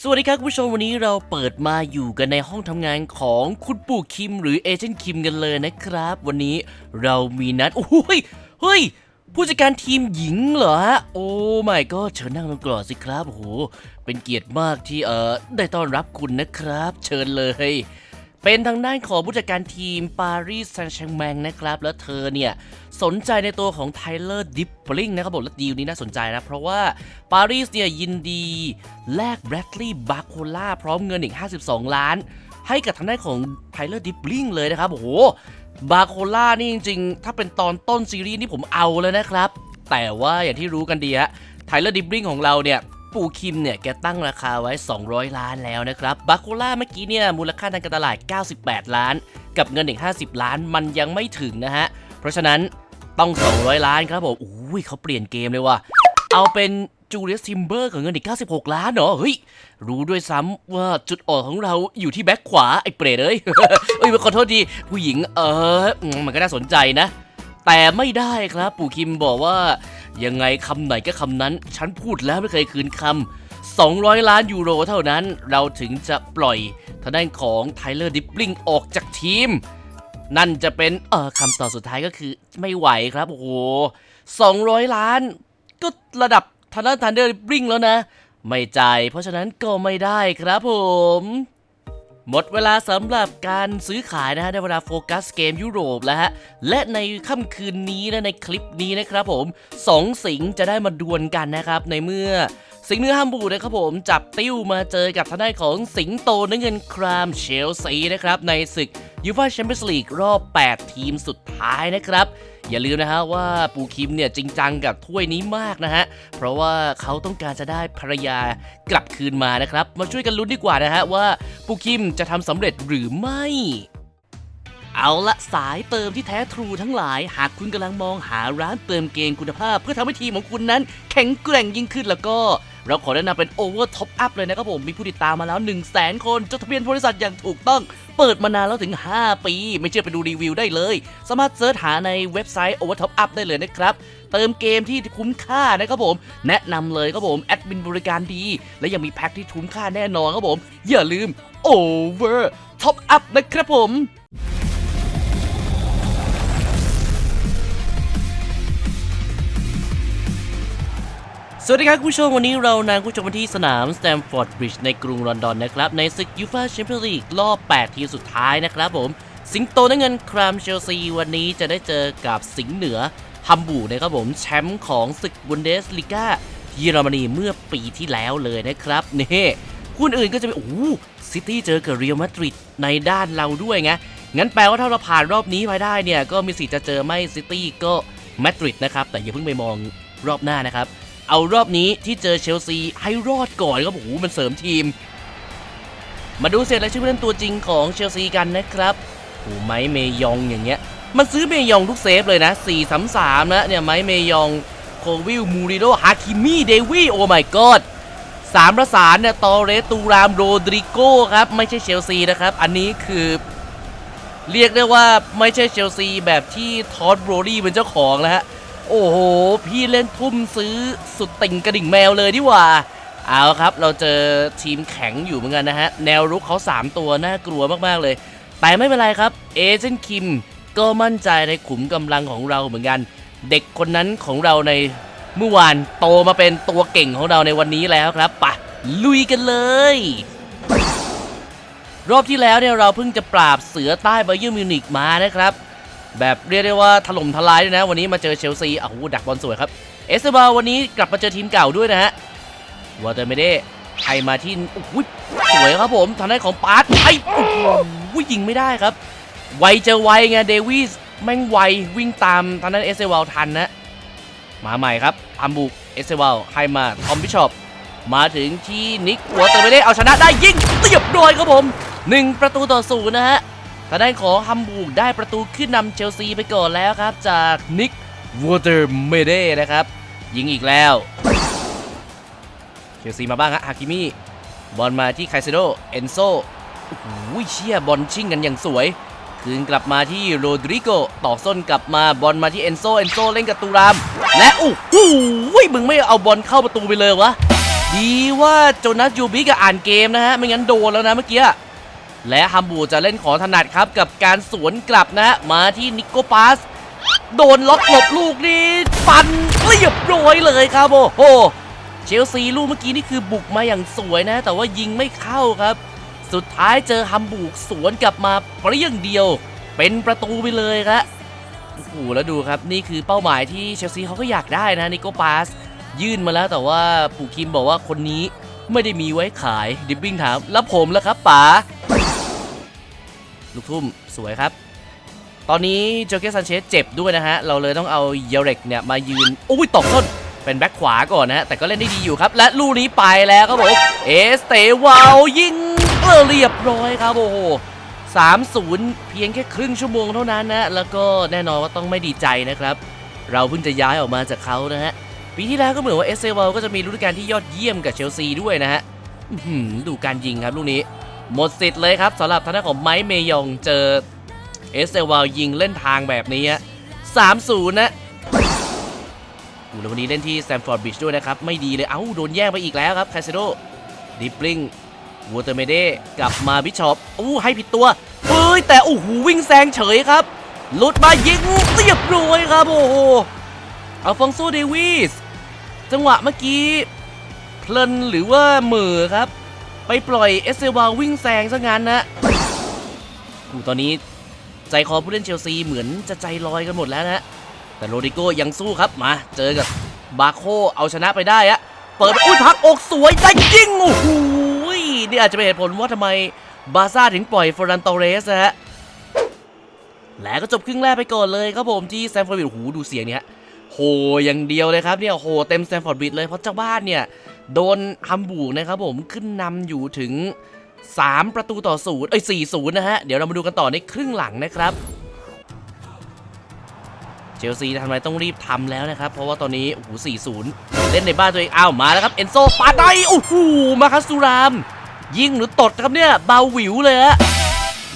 สวัสดีครับคุณผู้ชมวันนี้เราเปิดมาอยู่กันในห้องทำงานของคุณปู่คิมหรือเอเจนต์คิมกันเลยนะครับ วันนี้เรามีนัดโอ้ยเฮ้ย ผู้จัดการทีมหญิงเหรอฮะโอ้ไม่ก็เชิญนั่งลงก่อนสิครับโอ้โหเป็นเกียรติมากที่เอ่อได้ต้อนรับคุณนะครับ เชิญเลย เป็นทางด้านของผู้จัดการทีมปารีสแซงต์แชร์แมงนะครับ แล้วเธอเนี่ย สนใจในตัวของไทเลอร์ดิปปลิงนะครับผมและดีลนี้น่าสนใจนะ เพราะว่าปารีสเนี่ยยินดีแลกแบรดลีย์บาโคล่าพร้อมเงินอีก 52 ล้าน ให้กับทางด้านของไทเลอร์ดิปปลิงเลยนะครับ โอ้โห บาโคล่านี่จริงๆ ถ้าเป็นตอนต้นซีรีส์นี่ผมเอาเลยนะครับ แต่ว่าอย่างที่รู้กันดีฮะไทเลอร์ดิปปลิงของเราเนี่ย ปู่คิมเนี่ยแกตั้งราคาไว้ 200 ล้านแล้วนะครับบาโคล่าเมื่อกี้เนี่ยมูลค่าทางการตลาด 98 ล้าน กับเงินอีก50 ล้านมันยังไม่ถึงนะฮะ เพราะฉะนั้นต้อง 200 ล้านครับผมอุ้ยเขาเปลี่ยนเกมเลยว่ะ เอาเป็นจูเลียสทิมเบอร์กับเงินอีก 96 ล้านเหรอ เฮ้ย รู้ด้วยซ้ำว่าจุดอ่อนของเราอยู่ที่แบ็คขวา ไอ้เปรตเอ้ย เอ้ยขอโทษทีผู้หญิงเออ มันก็น่าสนใจนะ แต่ไม่ได้ครับ ปู่คิมบอกว่า ยังไงคำไหนก็คำนั้น ฉันพูดแล้วไม่เคยคืนคำ 200 ล้านยูโรเท่านั้น เราถึงจะปล่อยทางด้านของไทเลอร์ดิปลิงออกจากทีม นั่นจะเป็นเออคำตอบสุดท้ายก็คือไม่ไหวครับ โอ้โห 200 ล้าน ก็ระดับทางด้านทันเดอร์ดิปลิงแล้วนะ ไม่จ่ายเพราะฉะนั้นก็ไม่ได้ครับผม หมดเวลาสำหรับการซื้อขายนะฮะได้เวลาโฟกัสเกมยุโรปแล้วฮะ และในค่ำคืนนี้นะในคลิปนี้นะครับผมสองสิงห์จะได้มาดวลกันนะครับในเมื่อสิงห์เนื้อฮัมบูร์นะครับผมจับติ้วมาเจอกับทางด้านของสิงโตน้ำเงินครามเชลซีนะครับในศึกยูฟ่าแชมเปี้ยนส์ลีกรอบ 8 ทีมสุดท้ายนะครับ อย่าลืมนะฮะว่าปูคิมเนี่ยจริงจังกับถ้วยนี้มากนะฮะ เพราะว่าเขาต้องการจะได้ภรรยากลับคืนมานะครับ มาช่วยกันลุ้นดีกว่านะฮะว่าปูคิมจะทำสำเร็จหรือไม่ เอาละสายเติมที่แท้ทรูทั้งหลาย หากคุณกำลังมองหาร้านเติมเกมคุณภาพ เพื่อทำให้ทีมของคุณนั้น แข็งแกร่งยิ่งขึ้นแล้วก็ เราขอแนะนำเป็น Over Top Up เลยนะครับผม มีผู้ติดตามมาแล้ว 1 0 0 0 0แสนคนจดทะเบียนบริษัทอย่างถูกต้อง เปิดมานานแล้วถึง 5 ปี ไม่เชื่อไปดูรีวิวได้เลย สามารถเซิร์ชหาในเว็บไซต์ Over Top Up ได้เลยนะครับเติมเกมที่คุ้มค่านะครับผม แนะนำเลยครับผมแอดมินบริการดี และยังมีแพ็คที่คุ้มค่าแน่นอนครับผม อย่าลืม Over Top Up นะครับผม สวัสดีครับคุณผู้ชมวันนี้เรานำคุณผู้ชมมาที่สนามสแตมฟอร์ดบริดจ์ในกรุงลอนดอนนะครับ ในศึกยูฟ่าแชมเปี้ยนส์ลีกรอบ 8 ทีมสุดท้ายนะครับผม สิงโตน้ำเงินครามเชลซีวันนี้จะได้เจอกับสิงห์เหนือฮัมบูร์กนะครับผม แชมป์ของศึกบุนเดสลิก้าเยอรมนีเมื่อปีที่แล้วเลยนะครับนี่คู่อื่นก็จะเป็นโอ้ซิตี้เจอกับเรอัลมาดริดในด้านเราด้วยไงงั้นแปลว่าถ้าเราผ่านรอบนี้ไปได้เนี่ยก็มีสิทธิ์จะเจอไม่ซิตี้ก็มาดริดนะครับแต่อย่าเพิ่งไปมองรอบหน้านะครับ เอารอบนี้ที่เจอเชลซีให้รอดก่อนครับโอ้โหมันเสริมทีม มาดูเสร็จแล้วชื่อผู้เล่นตัวจริงของเชลซีกันนะครับโอ้ไม้เมยองอย่างเงี้ย มันซื้อเมยองทุกเซฟเลยนะ4 3 3นะเนี่ยไม้เมยองโควิลมูริโดฮาคิมี่เดวี่โอ้ my god สามประสานเนี่ยตอเรสตูรามโรดริโก้ครับไม่ใช่เชลซีนะครับ อันนี้คือเรียกได้ว่าไม่ใช่เชลซีแบบที่ทอดโบรดี้เป็นเจ้าของแล้วฮะ โอ้โห พี่เล่นทุ่มซื้อสุดติ่งกระดิ่งแมวเลยดีกว่า เอาครับ เราเจอทีมแข็งอยู่เหมือนกันนะฮะ แนวรุกเขา 3 ตัวน่ากลัวมากๆเลย แต่ไม่เป็นไรครับ เอเจนต์คิมก็มั่นใจในขุมกำลังของเราเหมือนกัน เด็กคนนั้นของเราในเมื่อวานโตมาเป็นตัวเก่งของเราในวันนี้แล้วครับปะลุยกันเลย รอบที่แล้วเนี่ยเราเพิ่งจะปราบเสือใต้ไบเยอร์มิวนิกมานะครับ แบบเรียกได้ว่าถล่มทลายด้วยนะ วันนี้มาเจอเชลซีอ้าวดักบอลสวยครับ เอสเตบาวันนี้กลับมาเจอทีมเก่าด้วยนะฮะวอเตอร์เมเด้ไอมาที่อุ้ยสวยครับผมทางด้านของปาร์ตไอโอ้โหยิงไม่ได้ครับ ไวเจอไวไงเดวิสแม่งไววิ่งตามทางด้านเอสเซวาทันนะ มาใหม่ครับอัมบุกเอสเซวาให้มาทอมบิชอปมาถึงที่นิกวอเตอร์เมเด้เอาชนะได้ยิงเรียบร้อยครับผมหนึ่งประตูต่อศูนย์นะฮะ ทางด้านของฮัมบูร์กได้ประตูขึ้นนำเชลซีไปก่อนแล้วครับ จากนิกวอเตอร์เมเดนะครับ ยิงอีกแล้ว เชลซีมาบ้างฮะฮากิมิบอลมาที่ไคเซโดเอนโซโอ้โหเชี่ยบอลชิ่งกันอย่างสวย คืนกลับมาที่โรดริโกต่อส้นกลับมาบอลมาที่เอนโซเอนโซเล่นกับตูราม และโอ้โหมึงไม่เอาบอลเข้าประตูไปเลยวะดดีว่าโจนัสยูบิกอ่านเกมนะฮะ ไม่งั้นโดนแล้วนะเมื่อกี้ และฮัมบูร์จะเล่นของถนัดครับกับการสวนกลับนะมาที่นิโกปาสโดนล็อกหลบลูกนี้ฟันเรียบร้อยเลยครับโอ้โหเชลซีลูกเมื่อกี้นี่คือบุกมาอย่างสวยนะ แต่ว่ายิงไม่เข้าครับ สุดท้ายเจอฮัมบูร์กสวนกลับมาเปรี้ยงเดียว เป็นประตูไปเลยครับโอ้โหแล้วดูครับนี่คือเป้าหมายที่เชลซีเขาก็อยากได้นะนิโกปาสยื่นมาแล้วแต่ว่าปู่คิมบอกว่าคนนี้ไม่ได้มีไว้ขายดิบบิ้งถามแล้วผมล่ะครับป๋า ลูกทุ่มสวยครับ ตอนนี้โจเกซันเชสเจ็บด้วยนะฮะ เราเลยต้องเอาเยเรกเนี่ยมายืนอุ้ยตกต้นเป็นแบ็คขวาก่อนนะฮะ แต่ก็เล่นได้ดีอยู่ครับ และลูกนี้ไปแล้วครับผมเอสเตวาวยิงเออเรียบร้อยครับโอ้โห3-0 เพียงแค่ครึ่งชั่วโมงเท่านั้นนะ แล้วก็แน่นอนว่าต้องไม่ดีใจนะครับ เราเพิ่งจะย้ายออกมาจากเขานะฮะ ปีที่แล้วก็เหมือนว่าเอสเซวลก็จะมีฤดูกาลที่ยอดเยี่ยมกับเชลซีด้วยนะฮะดูการยิงครับลูกนี้ หมดสิทธิ์เลยครับสำหรับทางด้านของไมค์เมยองเจอเอสเซวลยิงเล่นทางแบบนี้ฮะสามศูนย์นะอูแล้ววันนี้เล่นที่แซมฟอร์ดบริดจ์ด้วยนะครับ ไม่ดีเลยเอ้าโดนแย่งไปอีกแล้วครับคาเซโดดิปลิงวอเตอร์เมเดกลับมาบิชอปอู้ให้ผิดตัวเฮ้ยแต่โอ้โหวิ่งแซงเฉยครับหลุดมายิงเรียบร้อยครับ โอ้โหอัลฟองโซเดวิสจังหวะเมื่อกี้เพลินหรือว่ามือครับ ไปปล่อยเอสเซวาวิ่งแซงซะงั้นนะอูตอนนี้ใจคอผู้เล่นเชลซีเหมือนจะใจลอยกันหมดแล้วนะแต่โรดิโก้ยังสู้ครับมา เจอกับบาโคเอาชนะไปได้อะเปิดอุ้ยพักอกสวยได้ยิงโอ้โหนี่อาจจะเป็นเหตุผลว่าทำไมบาซ่าถึงปล่อยฟอรันโตเรสนะฮะและก็จบครึ่งแรกไปก่อนเลยครับผมที่แซมฟอร์ดวิลหูดูเสียงเนี้ยโหอย่างเดียวเลยครับเนี่ยโหเต็มแซมฟอร์ดบิดเลยเพราะเจ้าบ้านเนี่ย โดนฮัมบูร์กนะครับผมขึ้นนำอยู่ถึง 3 ประตูต่อศูนย์เอ้ย4ศูนย์นะฮะ เดี๋ยวเรามาดูกันต่อในครึ่งหลังนะครับ เชลซีทำไมต้องรีบทำแล้วนะครับ เพราะว่าตอนนี้ โอ้โห4-0เล่นในบ้านตัวเองอ้าวมาแล้วครับ เอนโซปาไดโอ้โหมาคัสซูราม ยิงหรือตดครับเนี่ย เบาหวิวเลยฮะ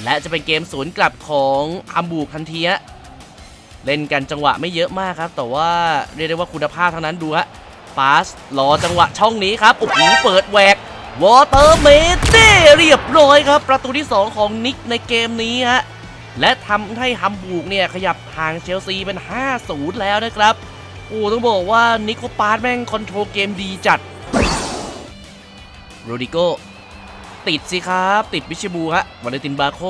และจะเป็นเกมสวนกลับของฮัมบูร์กทันทีฮะเล่นกันจังหวะไม่เยอะมากครับ แต่ว่าเรียกได้ว่าคุณภาพทั้งนั้นดูฮะ ปาสรอจังหวะช่องนี้ครับโอ้โหเปิดแหวกวอเตอร์เมเต้เรียบร้อยครับ ประตูที่ 2 ของนิกในเกมนี้ฮะและทำให้ฮัมบูร์กเนี่ยขยับห่างเชลซีเป็น 5-0 แล้วนะครับโอ้ต้องบอกว่านิโคปาสแม่งคอนโทรลเกมดีจัดโรดิโกติดสิครับ ติดบิชบูฮะวาเลนตินบาโค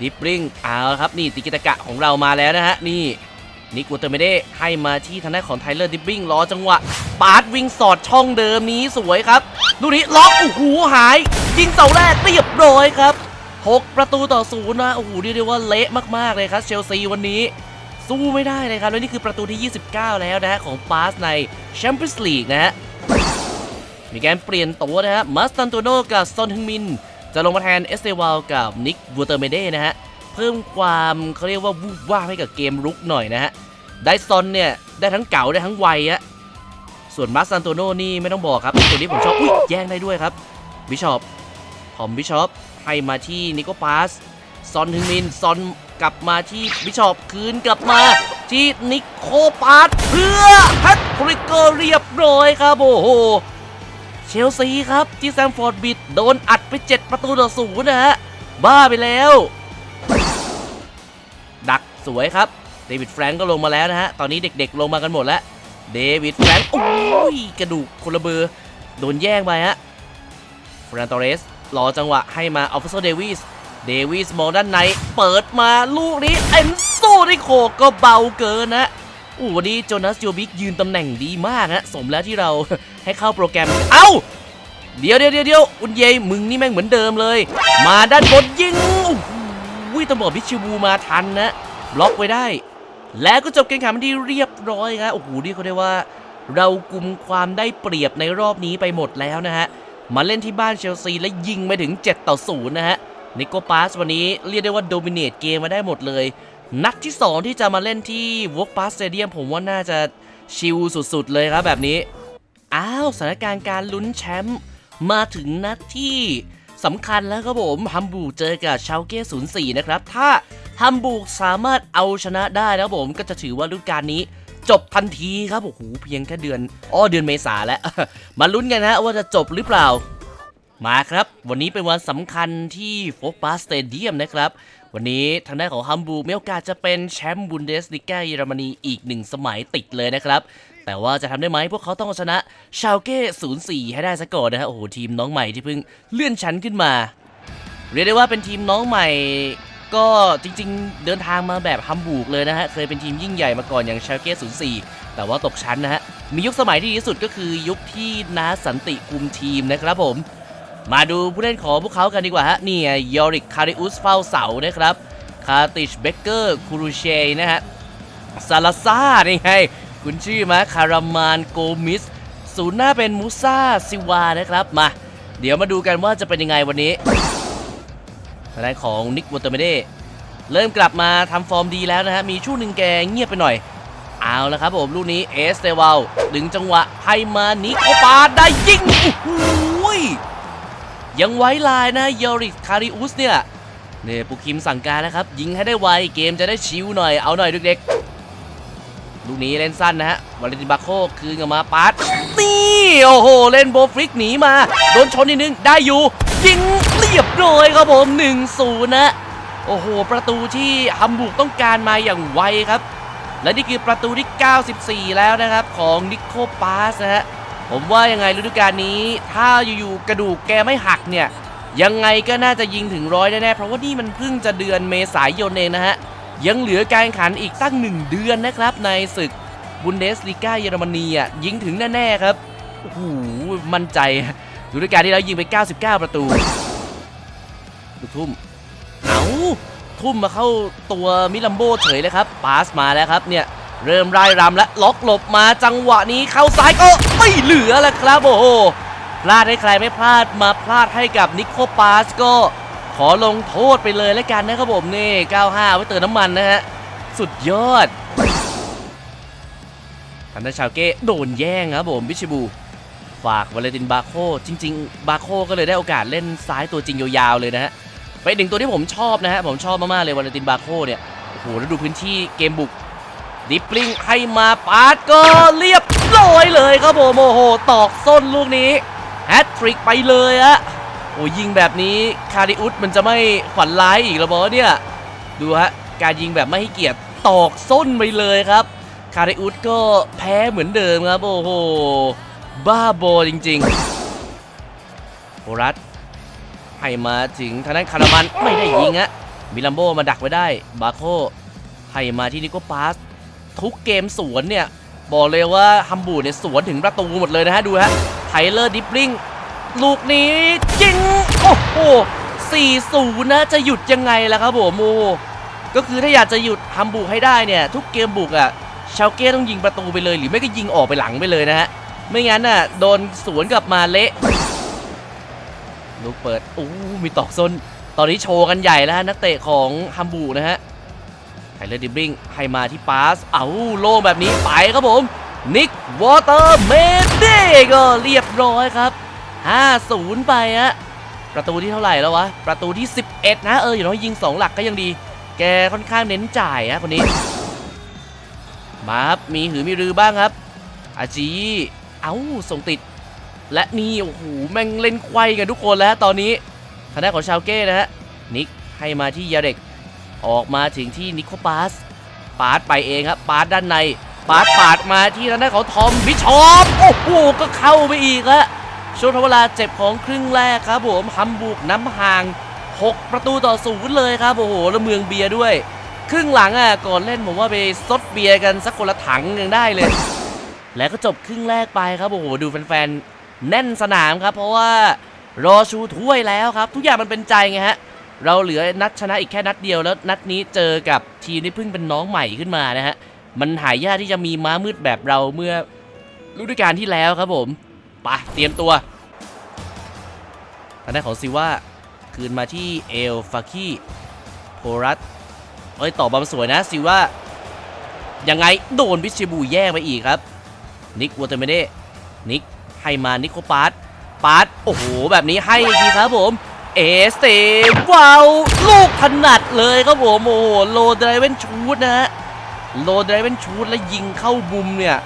ดิปริงเอาละครับนี่ติกิตะกะของเรามาแล้วนะฮะนี่ นิกวูเตอร์เมเด้ให้มาที่ทางด้านของไทเลอร์ดิปริงรอจังหวะปาดวิ่งสอดช่องเดิมนี้สวยครับดูนี้ล็อกโอ้โหหายยิงเสาแรกเรียบร้อยครับ 6 ประตูต่อศูนย์นะโอ้โหเรียกได้ว่าเละมากๆเลยครับเชลซีวันนี้ สู้ไม่ได้เลยครับ แล้วนี่คือประตูที่ 29 แล้วนะฮะของปาสในแชมเปี้ยนส์ลีกนะฮะมีการเปลี่ยนตัวนะฮะมัสตันโตโนกับซอนฮึงมิน จะลงมาแทนเอสเตวาลกับนิกวูเตอร์เมเด้นะฮะ เพิ่มความเขาเรียกว่าวูบว่าให้กับเกมรุกหน่อยนะฮะได้ซอนเนี่ยได้ทั้งเก่าได้ทั้งวัยอะส่วนมัสซันโตโน่นี่ไม่ต้องบอกครับตัวนี้ผมชอบอุ้ยแย่งได้ด้วยครับบิชอปผอมบิชอปให้มาที่นิโกปาสซอนฮึงมินซอนกลับมาที่บิชอปคืนกลับมาที่นิโคปาสเพื่อแฮตทริกเกอร์เรียบร้อยครับโอ้โหเชลซีครับที่แซมฟอร์ดบิดโดนอัดไป 7 ประตูต่อศูนย์นะฮะบ้าไปแล้ว ดักสวยครับ เดวิดแฟรงก์ก็ลงมาแล้วนะฮะ ตอนนี้เด็กๆลงมากันหมดแล้ว เดวิดแฟรงก์โอ้ย กระดูกคนละเบอร์โดนแย่งไปฮะฟรานตอเรสรอจังหวะให้มาอัลฟาโซเดวิส เดวิสมองด้านใน เปิดมาลูกนี้เอนโซได้โขกก็เบาเกินนะอู้วันนี้โจนัสโยบิกยืนตำแหน่งดีมากฮะสมแล้วที่เราให้เข้าโปรแกรม เอ้า เดี๋ยวเดี๋ยวเดี๋ยวอุนเยมึงนี่แม่งเหมือนเดิมเลย มาด้านบนยิงโอ้โหต้องบอกบิชบูมาทันนะบล็อกไว้ได้ แล้วก็จบเกมขันที่เรียบร้อยครับโอ้โหนี่เขาได้ว่า เรากุมความได้เปรียบในรอบนี้ไปหมดแล้วนะฮะมาเล่นที่บ้านเชลซีและยิงไปถึง 7 ต่อ 0 นะฮะนิโกปาสวันนี้เรียกได้ว่าโดมิเนตเกมมาได้หมดเลย นัดที่ 2 ที่จะมาเล่นที่วอกปาสเตเดียมผมว่าน่าจะชิลสุดๆ เลยครับแบบนี้ อ้าวสถานการณ์การลุ้นแชมป์มาถึงนัดที่ สำคัญแล้วครับผมฮัมบูร์เจอกับชาวเก้ศูนย์สี่นะครับ ถ้าฮัมบูร์สามารถเอาชนะได้แล้วผมก็จะถือว่าฤดูกาลนี้จบทันทีครับโอ้โหเพียงแค่เดือนอ้อเดือนเมษาแล้ว มาลุ้นกันนะว่าจะจบหรือเปล่ามาครับ วันนี้เป็นวันสำคัญที่โฟปาสเตเดียมนะครับ วันนี้ทางด้านของฮัมบูร์มีโอกาสจะเป็นแชมป์บุนเดสลิก้าเยอรมนีอีกหนึ่งสมัยติดเลยนะครับ แต่ว่าจะทำได้ไหมพวกเขาต้องชนะชาวเก้04 ให้ได้ซะก่อนนะฮะโอ้โหทีมน้องใหม่ที่เพิ่งเลื่อนชั้นขึ้นมา เรียกได้ว่าเป็นทีมน้องใหม่ก็จริงๆ เดินทางมาแบบฮัมบูร์กเลยนะฮะ เคยเป็นทีมยิ่งใหญ่มาก่อนอย่างชาเก้04 แต่ว่าตกชั้นนะฮะ มียุคสมัยที่ดีที่สุดก็คือยุคที่น้าสันติคุมทีมนะครับผม มาดูผู้เล่นของพวกเขากันดีกว่าฮะนี่ไงยอริกคาริอุสเฝ้าเสานะครับคาติชเบเกอร์คูรูเชนะฮะซาลาซานี่ไงคุณชื่อมาคารามานโกมิสศูนย์หน้าเป็นมูซาซิวานะครับมา เดี๋ยวมาดูกันว่าจะเป็นยังไงวันนี้ทางด้านของนิกวอเตอร์เมเดเริ่มกลับมาทำฟอร์มดีแล้วนะฮะ มีช่วงหนึ่งแกเงียบไปหน่อย เอาละครับผมลูกนี้เอสเตวาลดึงจังหวะให้มานิโอปาได้ยิงโอ้โหย ยังไว้ลายนะยอริกคาริอุสเนี่ยเนี่ยปูคิมสั่งการแล้วครับ ยิงให้ได้ไวเกมจะได้ชิวหน่อยเอาหน่อยเด็กๆลูกนี้เล่นสั้นนะฮะวาเลนติบาโคคืนกลับมาปาดนี่โอ้โห เล่นโบฟริกหนีมา โดนชนนิดนึง ได้อยู่ ยิงเรียบร้อยครับผม1-0นะโอ้โห ประตูที่ฮัมบูร์กต้องการมาอย่างไวครับ และนี่คือประตูที่ 94 แล้วนะครับ ของนิโคปาสนะฮะ ผมว่ายังไงฤดูกาลนี้ ถ้าอยู่ๆกระดูกแกไม่หักเนี่ย ยังไงก็น่าจะยิงถึงร้อยแน่ๆเพราะว่านี่มันเพิ่งจะเดือนเมษายนเองนะฮะ ยังเหลือการแข่งขันอีกตั้งหนึ่งเดือนนะครับ ในศึกบุนเดสลีกาเยอรมนีอะยิงถึงแน่ๆครับโอ้โหมั่นใจฤดูกาลที่แล้วยิงไป 99 ประตูลูกทุ่มเอาทุ่มมาเข้าตัวมิลัมโบเฉยเลยครับปาสมาแล้วครับเนี่ย เริ่มไล่รำและล็อกหลบมาจังหวะนี้เข้าซ้ายก็ไม่เหลือแล้วครับโอ้โหพลาดให้ใครไม่พลาดมาพลาดให้กับนิโคปาสก็ขอลงโทษไปเลยแล้วกันนะครับผมนี่ 95 ไว้เติมน้ำมันนะฮะ สุดยอดทันดาชาวเก้โดนแย่งครับผมบิชิบู ฝากวาเลตินบาโคจริง ๆ บาโคก็เลยได้โอกาสเล่นซ้ายตัวจริงยาวๆเลยนะฮะเป็นหนึ่งตัวที่ผมชอบนะฮะ ผมชอบมากๆเลยวาเลตินบาโคเนี่ยโอ้โหแล้วดูพื้นที่เกมบุก ดิปลิงให้มาปาดก็เรียบร้อยเลยครับผมโอ้โห ตอกส้นลูกนี้แฮตทริกไปเลยอะโอ้ยิงแบบนี้คาริอุสมันจะไม่ฝันร้ายอีกแล้วบอเนี่ย ดูฮะ การยิงแบบไม่ให้เกียรติตอกส้นไปเลยครับ คาริอุสก็แพ้เหมือนเดิมครับ โอ้โห บ้าบอจริงๆโอรัสให้มาถึงทางด้านคารามันไม่ได้ยิงฮะมิลัมโบมาดักไว้ได้ บาโคให้มาที่นิโกปาส ทุกเกมสวนเนี่ย บอกเลยว่าฮัมบูร์เนี่ยสวนถึงประตูหมดเลยนะฮะ ดูฮะไทเลอร์ดิปลิงลูกนี้ยิง โอ้โห4-0นะจะหยุดยังไงล่ะครับผมโอ้โหก็คือถ้าอยากจะหยุดฮัมบูร์ให้ได้เนี่ย ทุกเกมบุกอะชาวเก้ต้องยิงประตูไปเลย หรือไม่ก็ยิงออกไปหลังไปเลยนะฮะ ไม่งั้นน่ะโดนสวนกลับมาเละลูกเปิดโอ้มีตอกซนตอนนี้โชว์กันใหญ่แล้วนักเตะของฮัมบูร์นะฮะ เลอร์ดิบลิงให้มาที่ปาส เอาโล่งแบบนี้ไปครับผม นิกวอเตอร์เมเดก็เรียบร้อยครับ 5-0 ไปฮะประตูที่เท่าไหร่แล้ววะ ประตูที่ 11 นะ เออ อย่างน้อยยิง 2 หลักก็ยังดี แกค่อนข้างเน้นจ่ายฮะคนนี้ มาครับ มีหือมีรือบ้างครับ อาจี เอ้า ส่งติด และนี่ โอ้โห แม่งเล่นไขว้กันทุกคนแล้วฮะตอนนี้ทางด้านของชาวเก้นะฮะ นิกให้มาที่ยาเด็ก ออกมาถึงที่นิโคปาสปาดไปเองครับปาดด้านในปาดปาดมาที่ทางด้าของทอมบิชอปโอ้โหก็เข้าไปอีกแล้วช่วงทเวลาเจ็บของครึ่งแรกครับผมฮัมบูร์กน้ำห่าง 6 ประตูต่อศูนย์เลยครับโอ้โหแล้วเมืองเบียร์ด้วย ครึ่งหลังอะก่อนเล่นผมว่าไปซดเบียร์กันสักคนละถังยังได้เลย แล้วก็จบครึ่งแรกไปครับโอ้โหดูแฟนๆแน่นสนามครับ เพราะว่ารอชูถ้วยแล้วครับ ทุกอย่างมันเป็นใจไงฮะ เราเหลือนัดชนะอีกแค่นัดเดียวแล้วนัดนี้เจอกับทีมที่เพิ่งเป็นน้องใหม่ขึ้นมานะฮะ มันหายากที่จะมีม้ามืดแบบเราเมื่อฤดูกาลที่แล้วครับผมไปเตรียมตัวทางด้านของซิว่าคืนมาที่เอลฟาคีโพรัสเอ้ยต่อบอลสวยนะซิว่ายังไงโดนบิชบูแย่งไปอีกครับ นิกวอเตอร์เมเดนิกให้มานิโคปาร์ตปาร์ตโอ้โห แบบนี้ให้อีกทีครับผม เอสเตว้าวลูกถนัดเลยครับผมโอ้โหโลดไดเวนชูดนะฮะโลดไรเวนชูดและยิงเข้ามุมเนี่ย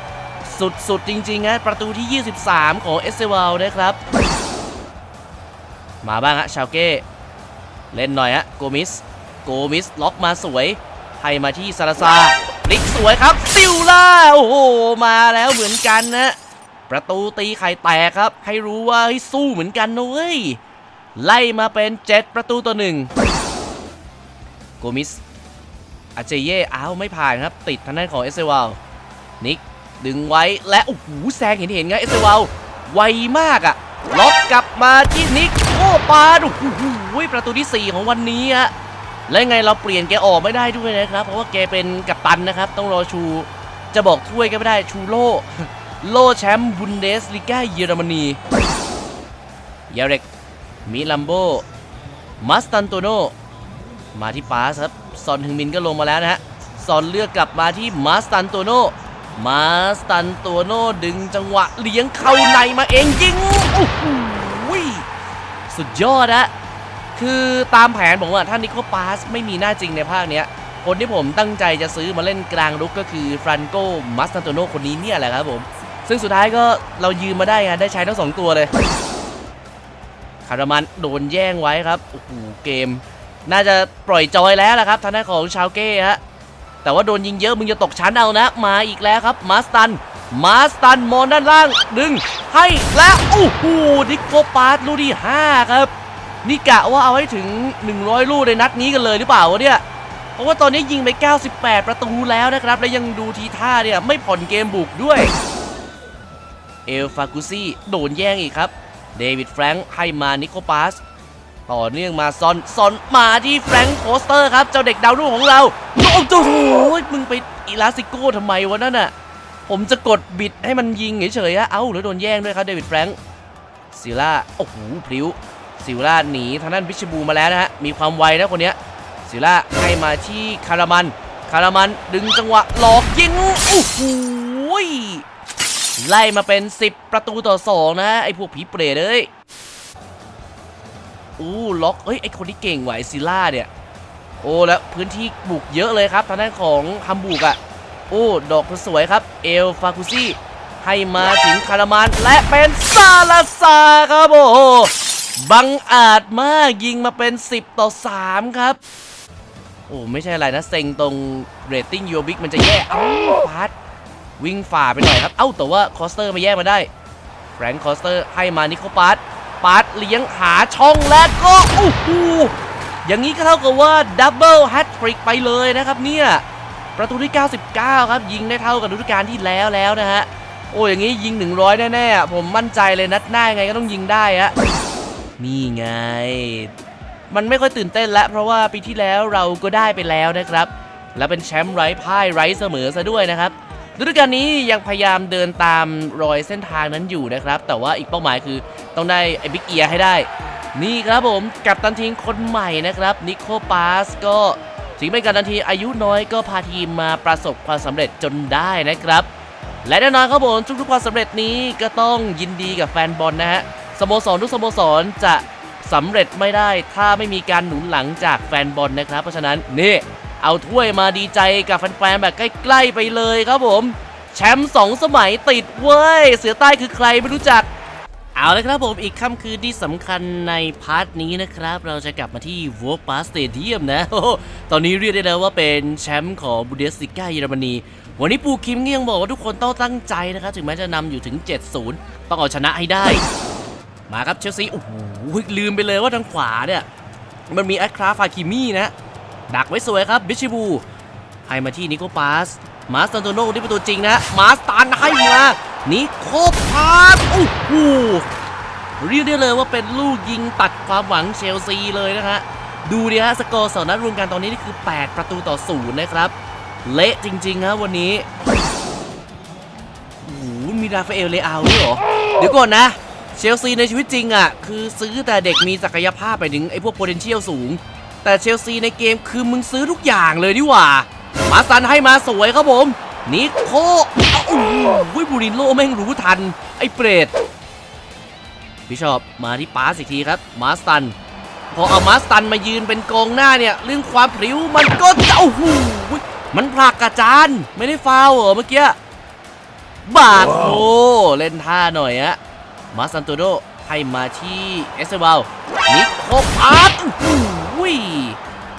สุดๆ จริงๆฮะประตูที่ 23 ของเอสเซวาลนะครับ มาบ้างฮะชาวเก้ เล่นหน่อยฮะโกมิส โกมิส ล็อกมาสวย ให้มาที่ซาราซาพลิกสวยครับ ซิลล่า โอ้โห มาแล้วเหมือนกันนะ ประตูตีไข่แตกครับ ให้รู้ว่าเฮ้ยสู้เหมือนกันนะเว้ย ไล่มาเป็น 7 ประตูต่อหนึ่งโกมิสอาเจเย่อ้าวไม่ผ่านครับ ติดทางด้านของเอสเซวาลนิกดึงไว้และโอ้โหแซงเห็นเห็นๆไงเอสเซวาลไวมากอะล็อกกลับมาที่นิกโอ้ปาดโอ้โหประตูที่ 4 ของวันนี้อะและไงเราเปลี่ยนแกออกไม่ได้ด้วยนะครับ เพราะว่าแกเป็นกัปตันนะครับ ต้องรอชูจะบอกถ้วยก็ไม่ได้ชูโล่โล่แชมป์บุนเดสลิก้าเยอรมนีเยเร็ก มิลัมโบมัสตันโตโนมาที่ปาสครับซอนฮึงมินก็ลงมาแล้วนะฮะซอนเลือกกลับมาที่มาสตันโตโนมาสตันโตโนดึงจังหวะเลี้ยงเข้าในมาเองยิงโอ้โหสุดยอดอะคือตามแผนผมว่าถ้านิโคปาสไม่มีหน้าจริงในภาคเนี้ยคนที่ผมตั้งใจจะซื้อมาเล่นกลางรุกก็คือฟรานโกมาสตันโตโนคนนี้เนี่ยแหละครับผม ซึ่งสุดท้ายก็เรายืมมาได้ไงได้ใช้ทั้งสองตัวเลย คารามันโดนแย่งไว้ครับโอ้โหเกม น่าจะปล่อยจอยแล้วล่ะครับทางด้านของชาวเก้ฮะแต่ว่าโดนยิงเยอะมึงจะตกชั้นเอานะ มาอีกแล้วครับมาสตันมาสตันมอนด้านล่างดึงให้และโอ้โหนิโคปาสลูกที่5ครับนี่กะว่าเอาให้ถึง 100 ลูกในนัดนี้กันเลยหรือเปล่าวะเนี่ยเพราะว่าตอนนี้ยิงไป 98 ประตูแล้วนะครับ และยังดูทีท่าเนี่ยไม่ผ่อนเกมบุกด้วย เอลฟากุซี่โดนแย่งอีกครับ เดวิดแฟรงค์ให้มานิโคปาส ต่อเนื่องมาซอนซอนมาที่แฟรงค์โคสเตอร์ครับ เจ้าเด็กดาวรุ่งของเราโอ้โหมึงไปอีลาสิโก้ทำไมวะนั่นน่ะ ผมจะกดบิดให้มันยิงเฉยๆอะเอ้าแล้วโดนแย่งด้วยครับเดวิดแฟรงค์ซิล่าโอ้โหพลิ้วซิล่าหนีทางด้านพิชบูมาแล้วนะฮะมีความไวนะคนเนี้ยซิล่าให้มาที่คารามัน คารามันดึงจังหวะหลอกยิงโอ้โห ไล่มาเป็น 10 ประตูต่อ 2 นะ ไอ้พวกผีเปรตเอ้ยอู้ล็อกเอ้ยไอ้คนที่เก่งไหวซิล่าเนี่ย โอ้แล้วพื้นที่บุกเยอะเลยครับทางด้านของฮัมบูกอะโอ้ดอกสวยครับ เอลฟาคุซี่ให้มาถึงคารามานและเป็นซาลาซาครับโอ้โหบังอาจมากยิงมาเป็น 10 ต่อ 3 ครับ โอ้ไม่ใช่อะไรนะ เซ็งตรงเรตติ้งยูบิกมันจะแย่เอ้าพาร์ท วิ่งฝ่าไปหน่อยครับ เอ้าแต่ว่าคอสเตอร์มาแย่งมาได้แฟรงค์คอสเตอร์ให้มานิโคปาร์ตปาร์ตเลี้ยงหาช่องและก็โอ้โหอย่างนี้ก็เท่ากับว่าดับเบิลแฮตทริกไปเลยนะครับเนี่ยประตูที่ 99 ครับ ยิงได้เท่ากับฤดูกาลที่แล้วแล้วนะฮะ โอ้อย่างนี้ยิง 100 แน่ๆอะผมมั่นใจเลยนัดหน้าไงก็ต้องยิงได้ฮะนี่ไง มันไม่ค่อยตื่นเต้นแล้วเพราะว่าปีที่แล้วเราก็ได้ไปแล้วนะครับ และเป็นแชมป์ไร้พ่ายไร้เสมอซะด้วยนะครับ ฤดูกาลนี้ยังพยายามเดินตามรอยเส้นทางนั้นอยู่นะครับ แต่ว่าอีกเป้าหมายคือต้องได้ไอ้บิ๊กเอียให้ได้ นี่ครับผมกับตันทีมคนใหม่นะครับนิโคปาสก็ถึงเป็นกัปตันทีอายุน้อยก็พาทีมมาประสบความสำเร็จจนได้นะครับ และแน่นอนครับผมทุกๆความสำเร็จนี้ก็ต้องยินดีกับแฟนบอลนะฮะสโมสรทุกสโมสรจะสำเร็จไม่ได้ ถ้าไม่มีการหนุนหลังจากแฟนบอลนะครับ เพราะฉะนั้นนี่ เอาถ้วยมาดีใจกับแฟนๆแบบใกล้ๆไปเลยครับผม แชมป์สองสมัยติดเว้ย เสือใต้คือใครไม่รู้จัก เอาละครับผมอีกค่ำคืนที่สำคัญในพาร์ทนี้นะครับ เราจะกลับมาที่วอร์ปาสเตเดียมนะโอ้ตอนนี้เรียกได้แล้วว่าเป็นแชมป์ของบูเดสลิก้าเยอรมนีวันนี้ปูคิมก็ยังบอกว่าทุกคนต้องตั้งใจนะครับ ถึงแม้จะนำอยู่ถึง 7-0 ต้องเอาชนะให้ได้ มาครับเชลซีโอ้โหลืมไปเลยว่าทางขวาเนี่ย มันมีแอคคราฟาคิมี่นะ ดักไว้สวยครับบิชิบูให้มาที่นิโคปาส มาสตันโตโน่ที่เป็นตัวจริงนะ มาสตันให้มานิโคปาสโอ้โหเรียกได้เลยว่าเป็นลูกยิงตัดความหวังเชลซีเลยนะฮะดูดิฮะสกอร์สองนัดรวมกันตอนนี้นี่คือ 8 ประตูต่อศูนย์นะครับ เละจริงๆครับวันนี้โอ้โหมีราฟาเอลเลอาด้วยเหรอ เดี๋ยวก่อนนะ เชลซีในชีวิตจริงอะ คือซื้อแต่เด็กมีศักยภาพไปถึงไอ้พวก potential สูง แต่เชลซีในเกมคือมึงซื้อทุกอย่างเลยดีหว่า มาซันให้มาสวยครับผม นิโคอ้าวโอ้โหบูรินโลแม่งรู้ทัน ไอ้เปรตพี่ชอบมาที่ป้าสอีกทีครับ มาสตัน พอเอามาสตันมายืนเป็นกองหน้าเนี่ย เรื่องความพริ้วมันก็จะโอ้โหมันผลักกระจานไม่ได้ฟาวเหรอเมื่อกี้ บาดโอเล่นท่าหน่อยฮะมาซันโตโดให้มาที่เอสเซบลนิโคพาร์ต ย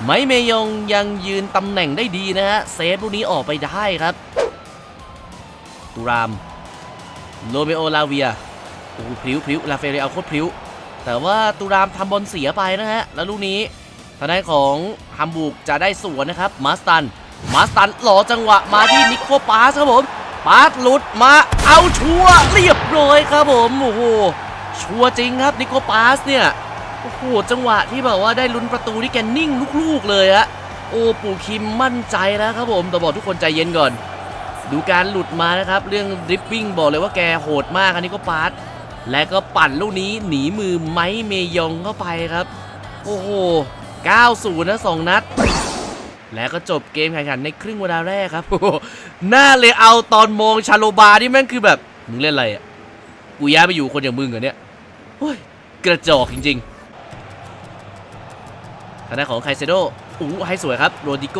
ไมเมยองยังยืนตำแหน่งได้ดีนะฮะเซฟลูกนี้ออกไปได้ครับตูรามโรเมโอลาเวียโอ้พริ้วพริ้วลาเฟเรียเอาโคตรพริ้ว แต่ว่าตูรามทำบอลเสียไปนะฮะ แล้วลูกนี้ทางด้านของฮัมบูกจะได้สวนนะครับมาสตัน มาสตันหล่อจังหวะมาที่นิโคปาสครับผมปาสหลุดมาเอาชัวร์เรียบร้อยครับผมโอ้โหชัวจริงครับนิโคปาสเนี่ย โอ้โหจังหวะที่แบบว่าได้ลุ้นประตูที่แกนิ่งลูกๆเลยฮะโอ้ปู่คิมมั่นใจแล้วครับผมแต่บอกทุกคนใจเย็นก่อน ดูการหลุดมานะครับเรื่องดริปปิ้งบอกเลยว่าแกโหดมากอันนี้ก็ปาร์ตและก็ปั่นลูกนี้หนีมือไม้เมยองเข้าไปครับ โอ้โห 90 นะ 2 นัด แล้วก็จบเกมแข่งขันในครึ่งเวลาแรกครับหน้าเลยเอาตอนมองชาโลบานี่แม่งคือแบบ มึงเล่นอะไรอะ กูย้ายไปอยู่คนอย่างมึงเหรอเนี่ยโอ้ยกระจอกจริง ๆ ทางด้านของไคเซโดอู้ให้สวยครับ โรดิโก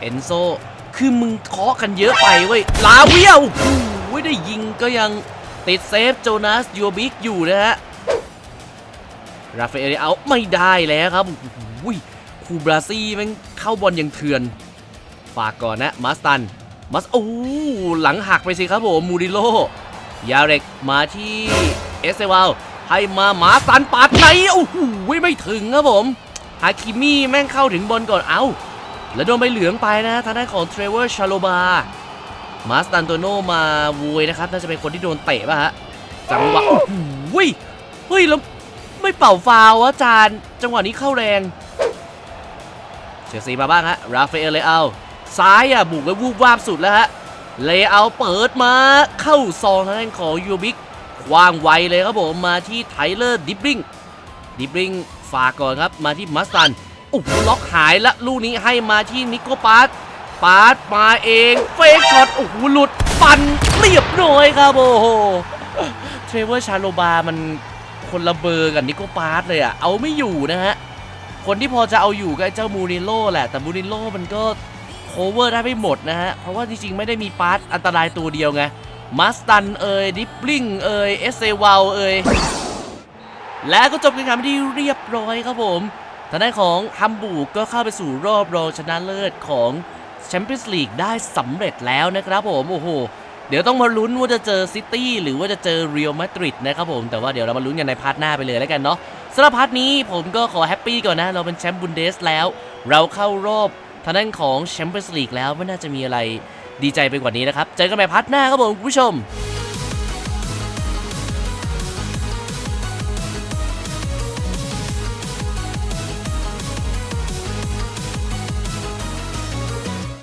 เอนโซ คือมึงเคาะกันเยอะไปเว้ย ลาเวียวโอ้โหได้ยิงก็ยังติดเซฟโจนาสยูบิกอยู่นะฮะ ราฟาเอลเอาไม่ได้แล้วครับโอ้โหคูบราซี่แม่งเข้าบอลอย่างเถื่อน ฝากก่อนนะมัสตัน มัสโอ้หลังหักไปสิครับผมมูริโล ยาเร็กมาที่เอสเซวาลให้มาหมาสันปาดไหนโอ้โหไม่ถึงครับผม ฮาคิมี่แม่งเข้าถึงบอลก่อนเอ้า แล้วโดนใบเหลืองไปนะทางด้านของเทรเวอร์ชาโลบา มาสตันโตโนมาวูยนะครับ น่าจะเป็นคนที่โดนเตะป่ะฮะ จังหวะโอ้โหเฮ้ย แล้วไม่เป่าฟาวล์วะจานจังหวะนี้เข้าแรงเชลซีมาบ้างฮะ ราฟาเอลเลอาซ้ายอะ บุกไปวูบวาบสุดแล้วฮะ เลเอาเปิดมาเข้าซองทางด้านของยูบิกวางไวเลยครับผม มาที่ไทเลอร์ดิบริงดิบริง ฝากก่อนครับมาที่มัสตันโอ้โหล็อกหายละลูกนี้ให้มาที่นิโคปาสปาสมาเองเฟกช็อตโอ้โหหลุดปั่นเรียบร้อยครับโอ้โหเทรเวอร์ชาโลบามันคนละเบอร์กับนิโคปาสเลยอะเอาไม่อยู่นะฮะคนที่พอจะเอาอยู่ก็ไอ้เจ้ามูริโลแหละแต่มูริโลมันก็โคเวอร์ได้ไม่หมดนะฮะ เพราะว่าจริงๆ ไม่ได้มีปาร์ตอันตรายตัวเดียวไง มัสตันเอ่ยดิปลิงเอ่ยเอสเซวาลเอ่ย และก็จบการแข่งขันที่เรียบร้อยครับผมทางด้านของฮัมบูร์กก็เข้าไปสู่รอบรองชนะเลิศของแชมเปี้ยนส์ลีกได้สำเร็จแล้วนะครับผมโอ้โหเดี๋ยวต้องมาลุ้นว่าจะเจอซิตี้หรือว่าจะเจอเรียลมาดริดนะครับผมแต่ว่าเดี๋ยวเรามาลุ้นกันในพาร์ทหน้าไปเลยแล้วกันเนาะสำหรับพาร์ทนี้ผมก็ขอแฮปปี้ก่อนนะ เราเป็นแชมป์บุนเดสแล้ว เราเข้ารอบทางด้านของแชมเปี้ยนส์ลีกแล้วไม่น่าจะมีอะไรดีใจไปกว่านี้นะครับ เจอกันใหม่พาร์ทหน้าครับผมคุณผู้ชม